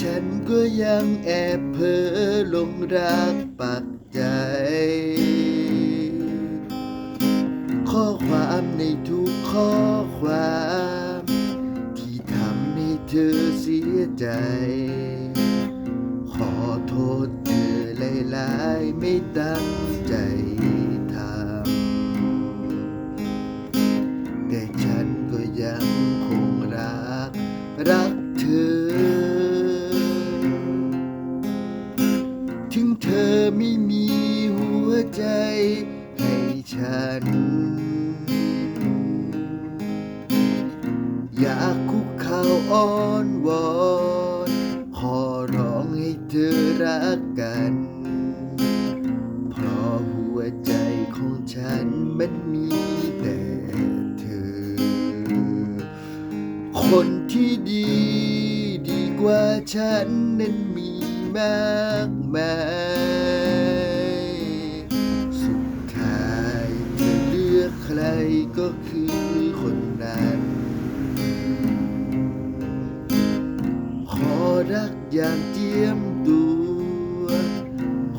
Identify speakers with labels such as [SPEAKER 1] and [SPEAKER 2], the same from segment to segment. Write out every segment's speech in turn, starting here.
[SPEAKER 1] ฉันก็ยังแอบเพ้อหลงรักปักใจ ข้อความในทุกข้อความ ที่ทำให้เธอเสียใจ ขอโทษเธอหลายๆไม่ตั้งใจทำแต่ฉันก็ยังคงรักรัก ใจให้ฉัน อยากคุกเข่าอ้อนวอนขอร้องให้เธอรักกัน เพราะหัวใจของฉันมันมีแต่เธอ คนที่ดีดีกว่าฉันนั้นมีมากมาย อย่างเจียมตัว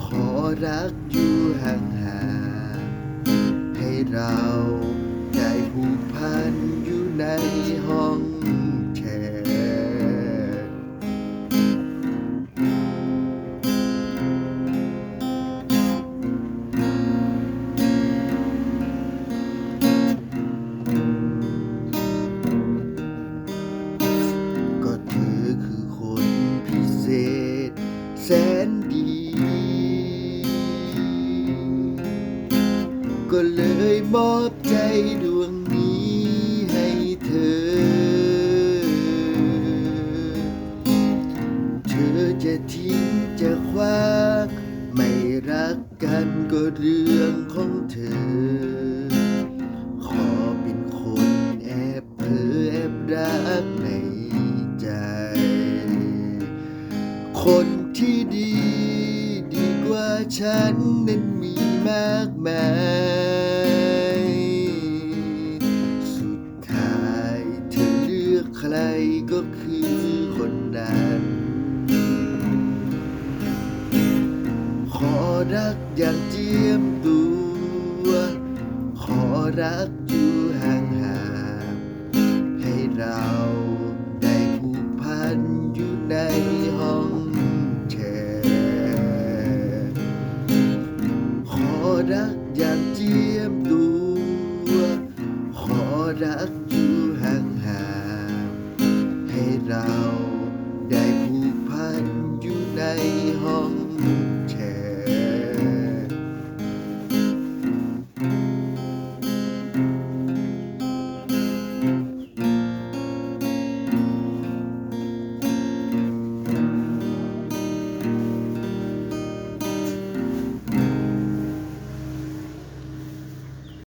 [SPEAKER 1] ขอรักอยู่ห่างๆให้เราได้ผูกพัน มอบใจดวงนี้ให้เธอ เธอจะทิ้งจะคว้า ไม่รักกันก็เรื่องของเธอ ขอเป็นคนแอบเพ้อแอบรักในใจ คนที่ดีดีกว่าฉันนั้นมีมากมาย ใครก็คือคนนั้น ขอรักอย่างเจียมตัว ขอรักอยู่ห่างๆให้เราได้ผูกพันอยู่ในห้องแชร์ขอรักอย่างเจียมตัว ขอรัก